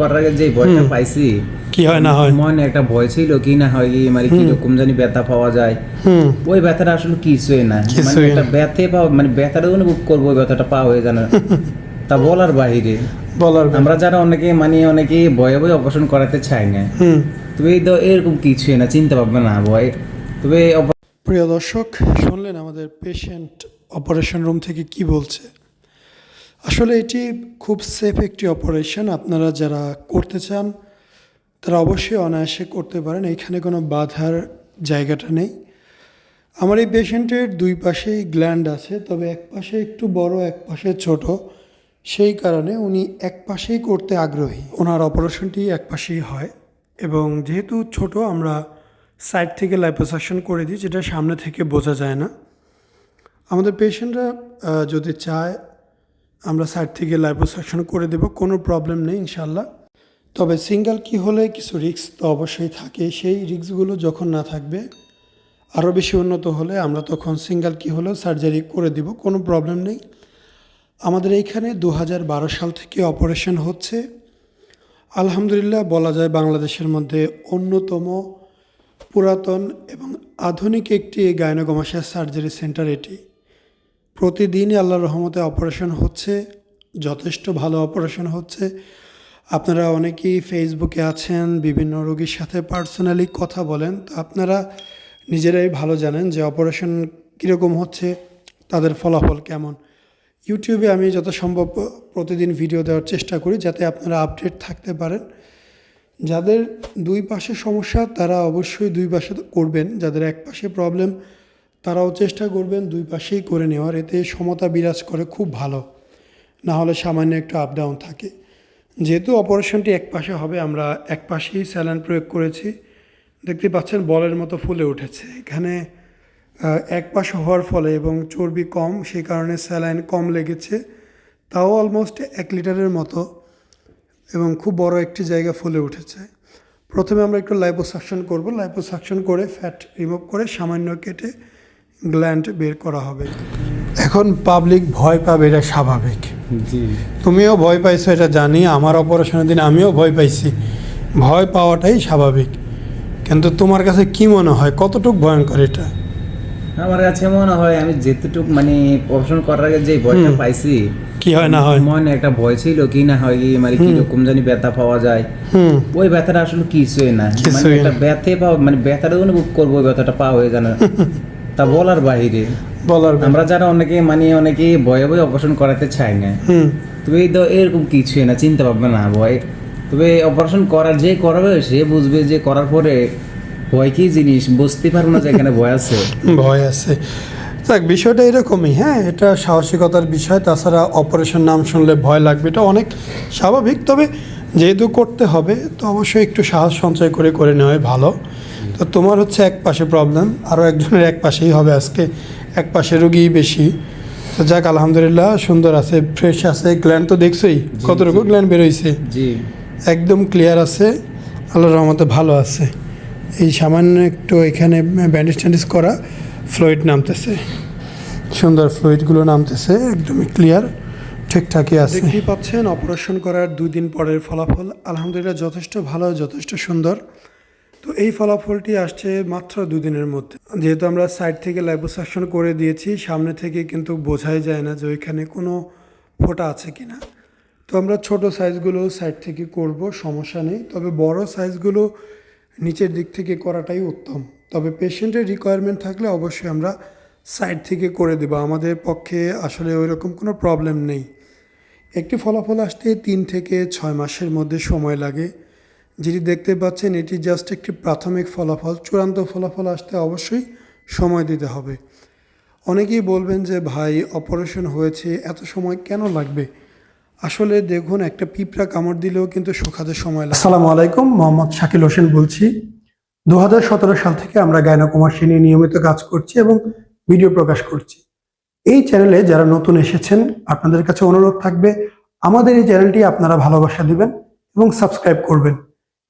করার আগে যে ভয়টা পাইছি কি হয় না হয়? মনে একটা ভয় ছিল কি না হয় কি মানে কি রকম জানি ব্যথা পাওয়া যায়। ওই ব্যথাটা আসলে কিছুই না। মানে একটা ব্যথে পাওয়া মানে ব্যথাটা অনুভব করব ওই ব্যথাটা পাওয়া হয়ে জানা তা বলার বাহিরে। বলার আমরা যারা অনেকে মানে অনেকে ভয়ে ভয়ে অপারেশন করাতে চাই না। তবে তো এরকম কিছুই না চিন্তা ভাবনা না ভয়। তবে প্রিয় দর্শক শুনলেন আমাদের পেশেন্ট অপারেশন রুম থেকে কি বলছে? আসলে এটি খুব সেফ একটি অপারেশন আপনারা যারা করতে চান, তারা অবশ্যই অনায়াসে করতে পারেন। এখানে কোনো বাধার জায়গাটা নেই। আমার এই পেশেন্টের দুই পাশেই গ্ল্যান্ড আছে, তবে এক পাশে একটু বড়, এক পাশে ছোট। সেই কারণে উনি এক পাশেই করতে আগ্রহী। ওনার অপারেশনটি এক পাশেই হয়। এবং যেহেতু ছোট, আমরা সাইড থেকে লাইপোসাকশন করে দিই, যেটা সামনে থেকে বোঝা যায় না। আমাদের পেশেন্টরা যদি চায় আমরা সাইড থেকে লাইপোসাকশন করে দেব, কোনো প্রবলেম নেই ইনশাল্লাহ তবে সিঙ্গেল কি হলে কিছু রিক্স তো অবশ্যই থাকে। সেই রিক্সগুলো যখন না থাকবে আরও বেশি উন্নত হলে আমরা তখন সিঙ্গেল কি হলেও সার্জারি করে দিব, কোনো প্রবলেম নেই। আমাদের এইখানে দু হাজার বারো সাল থেকে অপারেশন হচ্ছে। আলহামদুলিল্লাহ বলা যায় বাংলাদেশের মধ্যে অন্যতম পুরাতন এবং আধুনিক একটি গায়নোগমাশিয়া সার্জারি সেন্টার এটি। প্রতিদিনই আল্লাহর রহমতে অপারেশন হচ্ছে, যথেষ্ট ভালো অপারেশন হচ্ছে। আপনারা অনেকেই ফেসবুকে আছেন, বিভিন্ন রোগীর সাথে পার্সোনালি কথা বলেন। তো আপনারা নিজেরাই ভালো জানেন যে অপারেশন কীরকম হচ্ছে, তাদের ফলাফল কেমন। ইউটিউবে আমি যত সম্ভব প্রতিদিন ভিডিও দেওয়ার চেষ্টা করি যাতে আপনারা আপডেট থাকতে পারেন। যাদের দুই পাশে সমস্যা, তারা অবশ্যই দুই পাশে করবেন। যাদের এক পাশে প্রবলেম তারাও চেষ্টা করবেন দুই পাশেই করে নেওয়ার, এতে সমতা বিরাজ করে খুব ভালো। না হলে সামান্য একটু আপ ডাউন থাকে। যেহেতু অপারেশনটি এক পাশে হবে, আমরা এক পাশেই স্যালাইন প্রয়োগ করেছি। দেখতে পাচ্ছেন বলের মতো ফুলে উঠেছে। এখানে এক পাশে হওয়ার ফলে এবং চর্বি কম, সেই কারণে স্যালাইন কম লেগেছে। তাও অলমোস্ট এক লিটারের মতো এবং খুব বড় একটি জায়গা ফুলে উঠেছে। প্রথমে আমরা একটু লাইপোসাকশন করব। লাইপোসাকশন করে ফ্যাট রিমুভ করে সামান্য কেটে গ্ল্যান্ড বের করা হবে। এখন পাবলিক ভয় পাবে এটা স্বাভাবিক। জি। তুমিও ভয় পাইছো এটা জানি আমার অপারেশনের দিন আমিও ভয় পাইছি। ভয় পাওয়াটাই স্বাভাবিক। কিন্তু তোমার কাছে কি মনে হয়? কতটুক ভয়ঙ্কর এটা? আমার কাছে মনে হয় আমি যেতটুক মানে অপারেশন করার আগে যে ভয়টা পাইছি কি হয় না হয়? মনে একটা ভয় ছিল কি না হয় কি মানে কি রকম জানি ব্যথা পাওয়া যায়। ওই ব্যথাটা আসলে কিছুই না। মানে কিছুই একটা না। ব্যথে পাওয়া মানে ব্যথাটা অনুভব করব ওই ব্যথাটা পাওয়া হয়ে জানা তা বলার বাহিরে বলার আমরা যারা অনেকে মানে অনেকে ভয়ে ভয়ে অপারেশন করাতে চাই না। হুম। তবে তো এরকম কিছুই না চিন্তা ভাবনা না ভয়। তবে অপারেশন করার যে করাবে সে বুঝবে যে করার পরে ভয় কি জিনিস? বুঝতে পারব না যে এখানে ভয় আছে। ভয় আছে। দেখ বিষয়টা এরকমই হ্যাঁ? এটা সাহসিকতার বিষয় তাছাড়া অপারেশন নাম শুনলে ভয় লাগবে এটা অনেক স্বাভাবিক। তবে যেহেতু করতে হবে তো অবশ্যই একটু সাহস সঞ্চয় করে করে নেওয়াই ভালো। তো তোমার হচ্ছে এক পাশে প্রবলেম আরও একজনের এক পাশেই হবে আজকে। এক পাশে রুগী বেশি। তো যাক আলহামদুলিল্লাহ সুন্দর আছে ফ্রেশ আছে। গ্ল্যান্ড তো দেখছোই কতটুকু গ্ল্যান্ড বেরোইছে? জি। একদম ক্লিয়ার আছে আল্লাহর রহমতে ভালো আছে। এই সামান্য একটু এখানে ব্যান্ডেজ ট্যান্ডেজ করা ফ্লুইড নামতেছে। সুন্দর ফ্লুইডগুলো নামতেছে একদমই ক্লিয়ার ঠিকঠাকই আছে। দেখতেই পাচ্ছেন অপারেশন করার দুই দিন পরের ফলাফল। আলহামদুলিল্লাহ যথেষ্ট ভালো যথেষ্ট সুন্দর। তো এই ফলাফলটি আসছে মাত্র দুদিনের মধ্যে। যেহেতু আমরা সাইড থেকে লাইপোসাকশন করে দিয়েছি, সামনে থেকে কিন্তু বোঝাই যায় না যে ওইখানে কোনো ফোঁটা আছে কিনা। তো আমরা ছোট সাইজগুলো সাইড থেকে করব, সমস্যা নেই। তবে বড় সাইজগুলো নিচের দিক থেকে করাটাই উত্তম। তবে পেশেন্টের রিকোয়ারমেন্ট থাকলে অবশ্যই আমরা সাইড থেকে করে দেবো। আমাদের পক্ষে আসলে ওই রকম কোনো প্রবলেম নেই। একটি ফলাফল আসতে তিন থেকে ছয় মাসের মধ্যে সময় লাগে। যেটি দেখতে পাচ্ছেন, এটি জাস্ট একটি প্রাথমিক ফলাফল। চূড়ান্ত ফলাফল আসতে অবশ্যই সময় দিতে হবে। অনেকেই বলবেন যে, ভাই অপারেশন হয়েছে, এত সময় কেন লাগবে? আসলে দেখুন, একটা পিঁপড়া কামড় দিলেও কিন্তু শুকাতে সময় লাগে। আসসালামু আলাইকুম, মোহাম্মদ শাকিল হোসেন বলছি। দু হাজার সতেরো সাল থেকে আমরা গায়নাকুমাসী নিয়ে নিয়মিত কাজ করছি এবং ভিডিও প্রকাশ করছি। এই চ্যানেলে যারা নতুন এসেছেন, আপনাদের কাছে অনুরোধ থাকবে, আমাদের এই চ্যানেলটি আপনারা ভালোবাসা দিবেন এবং সাবস্ক্রাইব করবেন।